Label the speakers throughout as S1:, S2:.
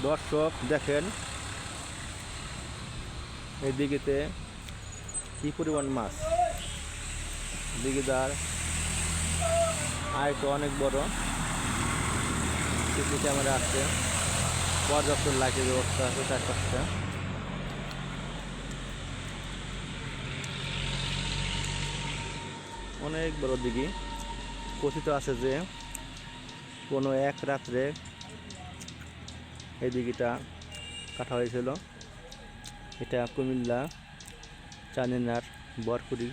S1: দর্শক, দেখেন। এই দিঘিতে কি পরিমাণ মাছ? দিঘিদার আয়টা অনেক বড়। সিসি ক্যামেরা আছে। পর্যাপ্ত লাইটের ব্যবস্থা আছে চারপাশটা অনেক বড় দিঘি। কথিত আছে যে কোনো এক রাত্রে এই দিঘিটা কাটা হয়েছিল। এটা কুমিল্লা চান্দিনার বরপুরি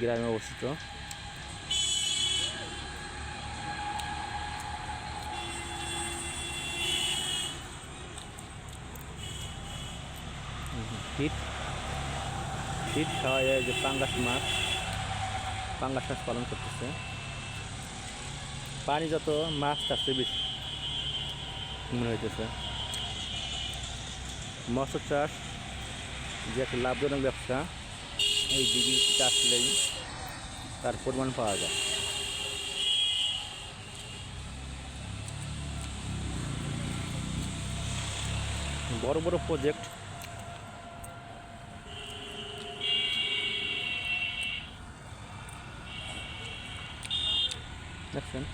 S1: গ্রামে অবস্থিত। হিট হিট খাওয়া যায় যে পাঙ্গাস মাছ পাঙ্গাস মাছ পালন করতেছে। পানি যত মাছ তার চেয়ে বেশি। মনে হইতেছে। মৎস্য চাষ যে একটা লাভজনক ব্যবসা, এই দিঘি চাষলেই তার পরিমাণ পাওয়া যায়। বড় বড় প্রজেক্ট দেখছেন?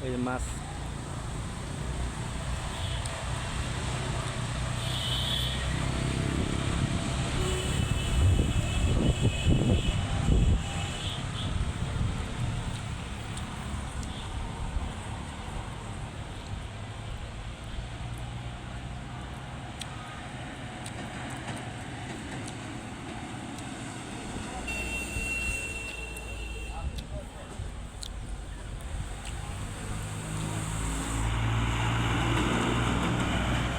S1: এই যে মাছ